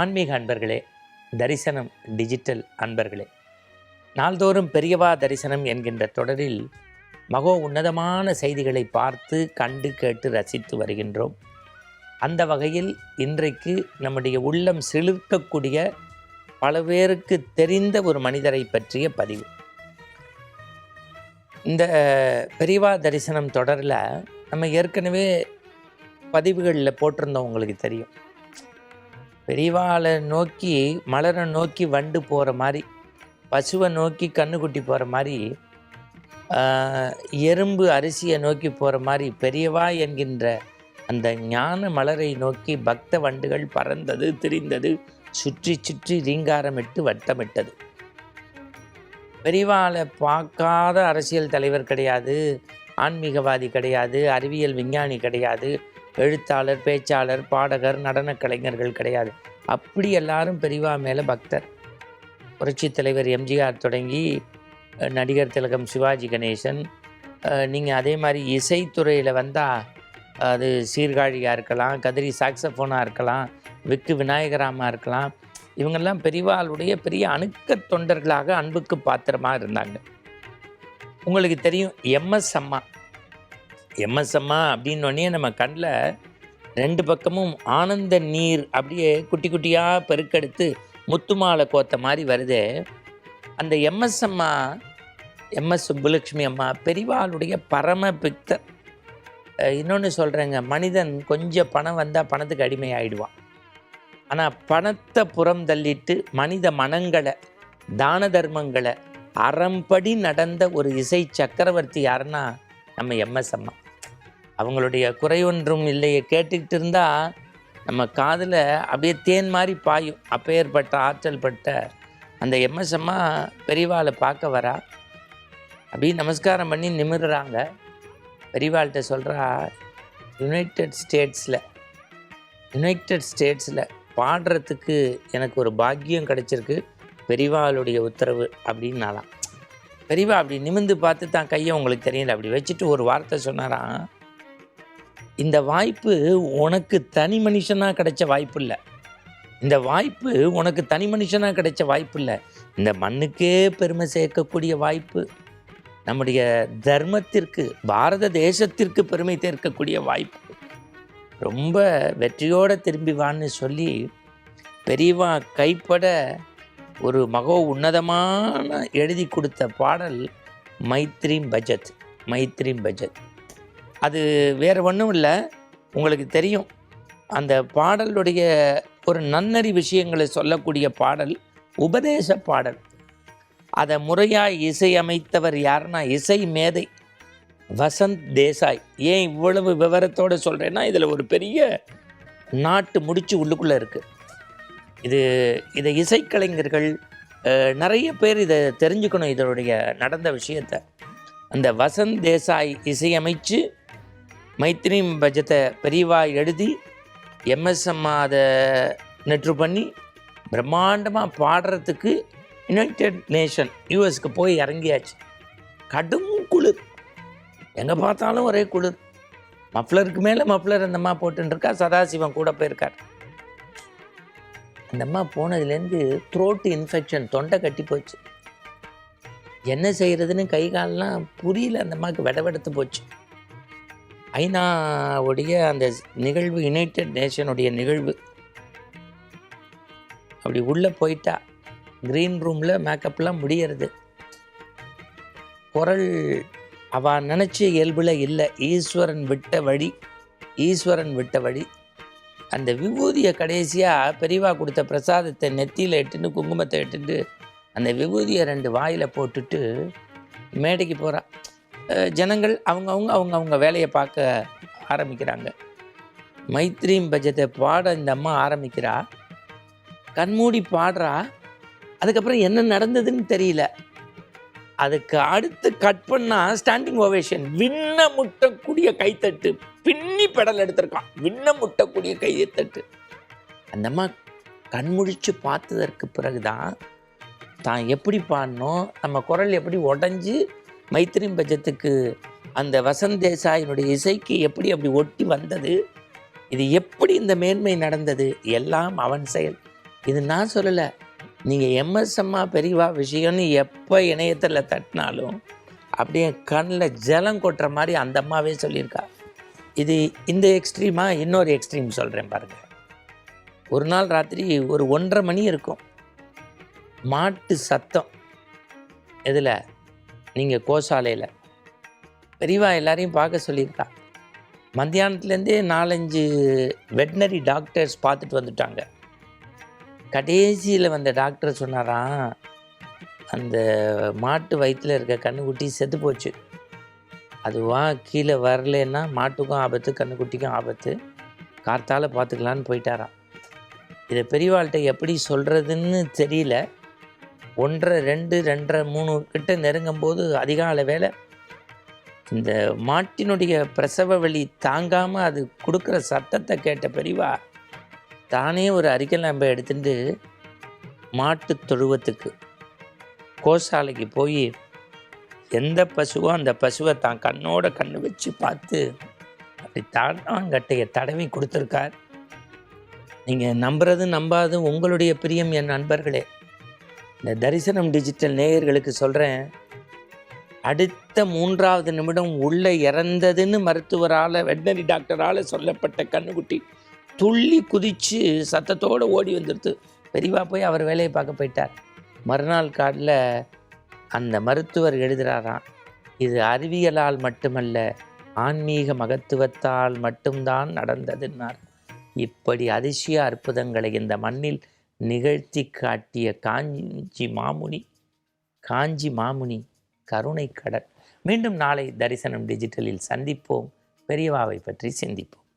ஆன்மீக அன்பர்களே தரிசனம் டிஜிட்டல் அன்பர்களே. நாள்தோறும் பெரியவா தரிசனம் என்கின்ற தொடரில் மகோ உன்னதமான செய்திகளை பார்த்து கண்டு கேட்டு ரசித்து வருகின்றோம். அந்த வகையில் இன்றைக்கு நம்முடைய உள்ளம் சிலிர்க்கக்கூடிய பல பேருக்கு தெரிந்த ஒரு மனிதரை பற்றிய பதிவு. இந்த பெரியவா தரிசனம் தொடரில் நம்ம ஏற்கனவே பதிவுகளில் போட்டிருந்தோம் உங்களுக்கு தெரியும். பெரியவாளை நோக்கி மலரை நோக்கி வண்டு போகிற மாதிரி பசுவை நோக்கி கண்ணுக்குட்டி போகிற மாதிரி எறும்பு அரிசியை நோக்கி போகிற மாதிரி பெரியவா என்கின்ற அந்த ஞான மலரை நோக்கி பக்த வண்டுகள் பறந்தது திரிந்தது சுற்றி சுற்றி ரீங்காரமிட்டு வட்டமிட்டது. பெரியவாளை பார்க்காத அரசியல் தலைவர் கிடையாது ஆன்மீகவாதி கிடையாது அறிவியல் விஞ்ஞானி கிடையாது எழுத்தாளர் பேச்சாளர் பாடகர் நடனக் கலைஞர்கள் கிடையாது. அப்படி எல்லாரும் பெரிவா மேலே பக்தர். புரட்சி தலைவர் எம்ஜிஆர் தொடங்கி நடிகர் திலகம் சிவாஜி கணேசன் நீங்கள் அதே மாதிரி இசைத்துறையில் வந்தால் அது சீர்காழியாக இருக்கலாம் கதிரி சாக்ஸஃபோனாக இருக்கலாம் விக்கு விநாயகராமா இருக்கலாம். இவங்கெல்லாம் பெரிவாளுடைய பெரிய அணுக்க தொண்டர்களாக அன்புக்கு பாத்திரமாக இருந்தாங்க. உங்களுக்கு தெரியும் எம்எஸ் அம்மா. எம்எஸ் அம்மா அப்படின்னோடனே நம்ம கண்ணில் ரெண்டு பக்கமும் ஆனந்த நீர் அப்படியே குட்டி குட்டியாக பெருக்கெடுத்து முத்துமாலை கோத்த மாதிரி வருது. அந்த எம்எஸ் அம்மா எம்எஸ் சுப்புலட்சுமி அம்மா பெரிவாளுடைய பரம பிக்தர் இன்னொன்று சொல்கிறேங்க மனிதன் கொஞ்சம் பணம் வந்தால் பணத்துக்கு அடிமை ஆகிடுவான் ஆனால் பணத்தை புறம் தள்ளிட்டு மனித மனங்களை தான தர்மங்களை அறம்படி நடந்த ஒரு இசை சக்கரவர்த்தி யாருன்னா நம்ம எம்எஸ் அம்மா அவங்களுடைய குறை ஒன்றும் இல்லையே. கேட்டுக்கிட்டு இருந்தால் நம்ம காதில் அப்படியே தேன் மாதிரி பாயும். அப்பேற்பட்ட ஆற்றல் பட்ட அந்த எம்எஸ்எம்மா பெரியவாளை பார்க்க வரா. அப்படியே நமஸ்காரம் பண்ணி நிமிர்றாங்க. பெரியவாள்கிட்ட சொல்கிறா யுனைடெட் ஸ்டேட்ஸில் யுனைடெட் ஸ்டேட்ஸில் பாடுறதுக்கு எனக்கு ஒரு பாக்கியம் கிடச்சிருக்கு. பெரியவாளுடைய உத்தரவு அப்படின்னாலாம் பெரியவா அப்படி நிமிந்து பார்த்து தான் கையை உங்களுக்கு தெரியல. அப்படி வச்சுட்டு ஒரு வார்த்தை சொன்னாராம். இந்த வாய்ப்பு உனக்கு தனி மனுஷனாக கிடைச்ச வாய்ப்பு இல்லை இந்த வாய்ப்பு உனக்கு தனி மனுஷனாக கிடைச்ச வாய்ப்பு இல்லை இந்த மண்ணுக்கே பெருமை சேர்க்கக்கூடிய வாய்ப்பு. நம்முடைய தர்மத்திற்கு பாரத தேசத்திற்கு பெருமை சேர்க்கக்கூடிய வாய்ப்பு. ரொம்ப வெற்றியோடு திரும்பி வான்னு சொல்லி பெரியவா கைப்பட ஒரு மகோ உன்னதமான எழுதி கொடுத்த பாடல் மைத்ரீம் பஜத் மைத்ரீம் பஜத். அது வேறு ஒன்றும் இல்லை. உங்களுக்கு தெரியும். அந்த பாடலுடைய ஒரு நன்னறி விஷயங்களை சொல்லக்கூடிய பாடல் உபதேச பாடல். அதை முறையாக இசையமைத்தவர் யாருன்னா இசை மேதை வசந்த் தேசாய். ஏன் இவ்வளவு விவரத்தோடு சொல்கிறேன்னா இதில் ஒரு பெரிய நாட்டு முடிச்சு உள்ளுக்குள்ளே இருக்குது இது இதை இசைக்கலைஞர்கள் நிறைய பேர் இதை தெரிஞ்சுக்கணும் இதனுடைய நடந்த விஷயத்தை. அந்த வசந்த் தேசாய் இசையமைச்சு மைத்ரி பஜத்தை பெரியவா எழுதி எம்எஸ்எம் அதை நெற்று பண்ணி பிரம்மாண்டமாக பாடுறதுக்கு யுனைடெட் நேஷன் யூஎஸ்க்கு போய் இறங்கியாச்சு. கடும் குளிர். எங்கே பார்த்தாலும் ஒரே குளிர். மஃப்ளருக்கு மேலே மஃப்ளர் அந்தம்மா போட்டுருக்கா சதாசிவம் கூட போயிருக்கார். அந்தம்மா போனதுலேருந்து த்ரோட்டு இன்ஃபெக்ஷன் தொண்டை கட்டி போச்சு. என்ன செய்கிறதுன்னு கை கால்லாம் புரியல அந்தம்மாக்கு விடவெடுத்து போச்சு. ஐநாவுடைய அந்த நிகழ்வு யுனைடெட் நேஷனுடைய நிகழ்வு. அப்படி உள்ளே போயிட்டா க்ரீன் ரூமில் மேக்கப்லாம் முடியறது. குரல் அவன் நினச்ச இயல்பில் இல்லை. ஈஸ்வரன் விட்ட வழி ஈஸ்வரன் விட்ட வழி. அந்த விபூதியை கடைசியாக பெரியவா கொடுத்த பிரசாதத்தை நெத்தியில் எட்டுன்னு குங்குமத்தை இட்டுட்டு அந்த விபூதியை ரெண்டு வாயில் போட்டுட்டு மேடைக்கு போகிறான் ஜனங்கள் அவங்கவுங்க அவங்க அவங்க வேலையை பார்க்க ஆரம்பிக்கிறாங்க. மைத்ரீம் பஜத்தை பாட இந்த அம்மா ஆரம்பிக்கிறா. கண்மூடி பாடுறா. அதுக்கப்புறம் என்ன நடந்ததுன்னு தெரியல. அதுக்கு அடுத்து கட் பண்ணால் ஸ்டாண்டிங் ஓவேஷன் விண்ண முட்டக்கூடிய கைத்தட்டு. பின்னி பெடல் எடுத்திருக்கான். விண்ண முட்டக்கூடிய கைத்தட்டு. அந்த அம்மா கண்முழிச்சு பார்த்ததற்கு பிறகுதான் தான் எப்படி பாடணும் நம்ம குரல் எப்படி உடஞ்சி மைத்ரி பஜத்துக்கு அந்த வசந்த் தேசாயினுடைய இசைக்கு எப்படி அப்படி ஒட்டி வந்தது? இது எப்படி இந்த மேன்மை நடந்தது? எல்லாம் அவன் செயல். இது நான் சொல்லலை. நீங்கள் எம்எஸ்எம்மா பெரியவா விஷயம்னு எப்போ இணையத்தில் தட்டினாலும் அப்படியே கண்ணில் ஜலம் கொட்டுற மாதிரி அந்த அம்மாவே சொல்லியிருக்கா. இது இந்த எக்ஸ்ட்ரீமாக இன்னொரு எக்ஸ்ட்ரீம் சொல்கிறேன் பாருங்கள் ஒரு நாள் ராத்திரி ஒரு ஒன்றரை மணி இருக்கும். மாட்டு சத்தம். இதில் நீங்கள் கோசாலையில். பெரியவா எல்லாரையும் பார்க்க சொல்லியிருக்கா. மத்தியானத்துலேருந்தே நாலஞ்சு வெட்னரி டாக்டர்ஸ் பார்த்துட்டு வந்துட்டாங்க. கடைசியில் வந்த டாக்டர் சொன்னாராம் அந்த மாட்டு வயிற்றில் இருக்க கண்ணுக்குட்டி செத்து போச்சு. அதுவா கீழே வரலன்னா மாட்டுக்கும் ஆபத்து கண்ணுக்குட்டிக்கும் ஆபத்து. கார்த்தால் பார்த்துக்கலான்னு போயிட்டாராம். இதை பெரியவாள்கிட்ட எப்படி சொல்கிறதுன்னு தெரியல. ஒன்றரை ரெண்டு ரெண்டரை மூணு கிட்ட நெருங்கும் போது அதிகால வேலை. இந்த மாட்டினுடைய பிரசவ வலி தாங்காமல் அது கொடுக்குற சத்தத்தை கேட்ட பெரிவா தானே ஒரு அரிக்கல் நம்ப எடுத்துட்டு மாட்டு தொழுவத்துக்கு கோசாலைக்கு போய் எந்த பசுவோ அந்த பசுவை தான் கண்ணோட கண்ணு வச்சு பார்த்து அப்படி தாண்டாங்கட்டையை தடவி கொடுத்துருக்கார். நீங்கள் நம்புறது நம்பாது உங்களுடைய பிரியம் என் நண்பர்களே. இந்த தரிசனம் டிஜிட்டல் நேயர்களுக்கு சொல்கிறேன் அடுத்த மூன்றாவது நிமிடம் உள்ளே இறந்ததுன்னு மருத்துவரால் வெட்டினரி டாக்டரால் சொல்லப்பட்ட கண்ணுக்குட்டி துள்ளி குதித்து சத்தத்தோடு ஓடி வந்துடுது பெரியவா போய் அவர் வேலையை பார்க்க போயிட்டார். மறுநாள் காலில் அந்த மருத்துவர் எழுதுகிறாராம் இது அறிவியலால் மட்டுமல்ல ஆன்மீக மகத்துவத்தால் மட்டும்தான் நடந்ததுன்னார். இப்படி அதிசய அற்புதங்களை இந்த மண்ணில் நிகழ்த்தி காட்டிய காஞ்சி மாமுனி காஞ்சி மாமுனி கருணை கடல். மீண்டும் நாளை தரிசனம் டிஜிட்டலில் சந்திப்போம். பெரியவாவை பற்றி சிந்திப்போம்.